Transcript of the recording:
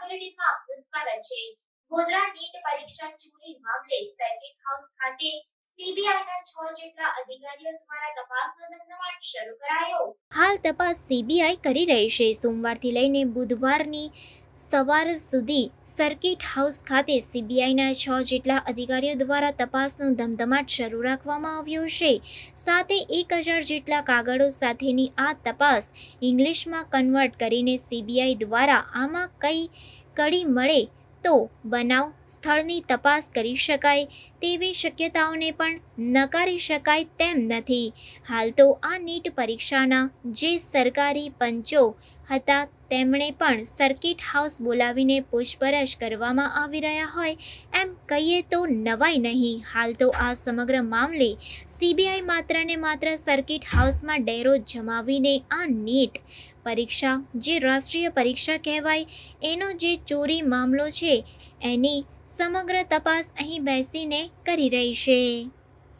બુલેટિનમાં આપનું છે ગોધરા નીટ પરીક્ષા ચોરી મામલે સર્કિટ હાઉસ ખાતે સીબીઆઈના છ જેટલા અધિકારીઓ દ્વારા તપાસનો ધમધમાટ શરૂ કરાયો. હાલ તપાસ સીબીઆઈ કરી રહી છે. સોમવારથી લઈને બુધવારની સવાર સુધી સર્કિટ હાઉસ ખાતે સીબીઆઈના છ જેટલા અધિકારીઓ દ્વારા તપાસનો ધમધમાટ શરૂ રાખવામાં આવ્યો છે. સાથે એક હજાર જેટલા કાગળો સાથેની આ તપાસ ઇંગ્લિશમાં કન્વર્ટ કરીને સીબીઆઈ દ્વારા આમાં કઈ કડી મળે તો બનાવ સ્થળની તપાસ કરી શકાય તેવી શક્યતાઓને પણ નકારી શકાય તેમ નથી. હાલ તો આ નીટ પરીક્ષાના જે સરકારી પંચો હતા તેમણે પણ સર્કિટ હાઉસ બોલાવીને પૂછપરછ કરવામાં આવી રહ્યા હોય એમ કહીએ તો નવાઈ નહીં. હાલ તો આ સમગ્ર મામલે સીબીઆઈ માત્ર ને માત્ર સર્કિટ હાઉસમાં ડેરો જમાવીને આ નીટ પરીક્ષા, જે રાષ્ટ્રીય પરીક્ષા કહેવાય, એનો જે ચોરી મામલો છે, એની સમગ્ર તપાસ અહીં બેસીને કરી રહી છે.